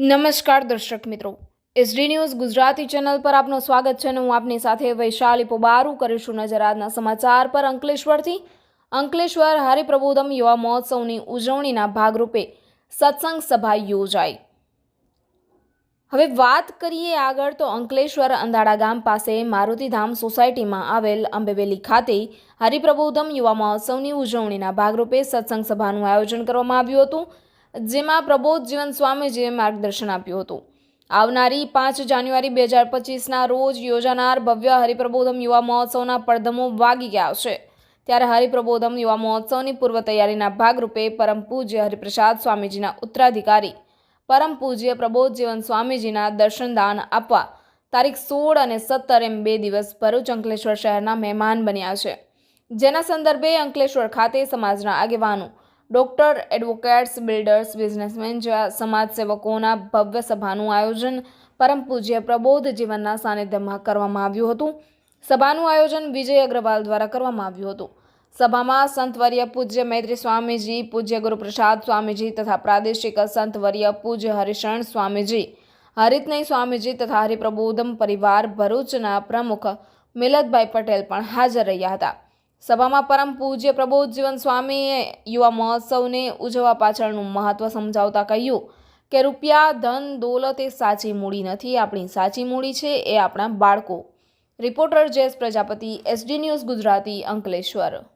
નમસ્કાર દર્શક મિત્રો. એસડી ન્યૂઝ ગુજરાતી ચેનલ પર આપનું સ્વાગત છે અને હું આપની સાથે વૈશાલી પોબારું કરીશું નજર. આજના સમાચાર પર અંકલેશ્વરથી. અંકલેશ્વર હરિપ્રબોધમ યુવા મહોત્સવની ઉજવણીના ભાગરૂપે સત્સંગ સભા યોજાઈ. હવે વાત કરીએ આગળ તો અંકલેશ્વર અંધાડા ગામ પાસે મારુતિધામ સોસાયટીમાં આવેલ અંબેવેલી ખાતે હરિપ્રબોધમ યુવા મહોત્સવની ઉજવણીના ભાગરૂપે સત્સંગ સભાનું આયોજન કરવામાં આવ્યું હતું. જેમાં પ્રબોધ જીવન સ્વામીજીએ માર્ગદર્શન આપ્યું હતું. આવનારી પાંચ જાન્યુઆરી બે હજાર પચીસના રોજ યોજાનાર ભવ્ય હરિપ્રબોધમ યુવા મહોત્સવના પડધમો વાગી ગયા છે. ત્યારે હરિપ્રબોધમ યુવા મહોત્સવની પૂર્વ તૈયારીના ભાગરૂપે પરમ પૂજ્ય હરિપ્રસાદ સ્વામીજીના ઉત્તરાધિકારી, પરમ પૂજ્ય પ્રબોધ જીવન સ્વામીજીના દર્શનદાન આપવા તારીખ સોળ અને સત્તર એમ બે દિવસ ભરૂચ અંકલેશ્વર શહેરના મહેમાન બન્યા છે. જેના સંદર્ભે અંકલેશ્વર ખાતે સમાજના આગેવાનો ડોક્ટર એડવોકેટ્સ, બિલ્ડર્સ, બિઝનેસમેન જેવા સમાજસેવકોના ભવ્ય સભાનું આયોજન પરમ પૂજ્ય પ્રબોધ જીવનના સાનિધ્યમાં કરવામાં આવ્યું હતું. સભાનું આયોજન વિજય અગ્રવાલ દ્વારા કરવામાં આવ્યું હતું. સભામાં સંતવર્ય પૂજ્ય મૈત્રી સ્વામીજી, પૂજ્ય ગુરુપ્રસાદ સ્વામીજી તથા પ્રાદેશિક સંતવર્ય પૂજ્ય હરિશરણ સ્વામીજી, હરિતનય સ્વામીજી તથા હરિપ્રબોધમ પરિવાર ભરૂચના પ્રમુખ મિલતભાઈ પટેલ પણ હાજર રહ્યા હતા. સભામાં પરમ પૂજ્ય પ્રબોધજીવન સ્વામીએ યુવા મહોત્સવને ઉજવવા પાછળનું મહત્વ સમજાવતા કહ્યું કે રૂપિયા, ધન, દોલત એ સાચી મૂડી નથી, આપણી સાચી મૂડી છે એ આપણા બાળકો. Reporter Jayesh Prajapati, SD news Gujarati Ankleshwar.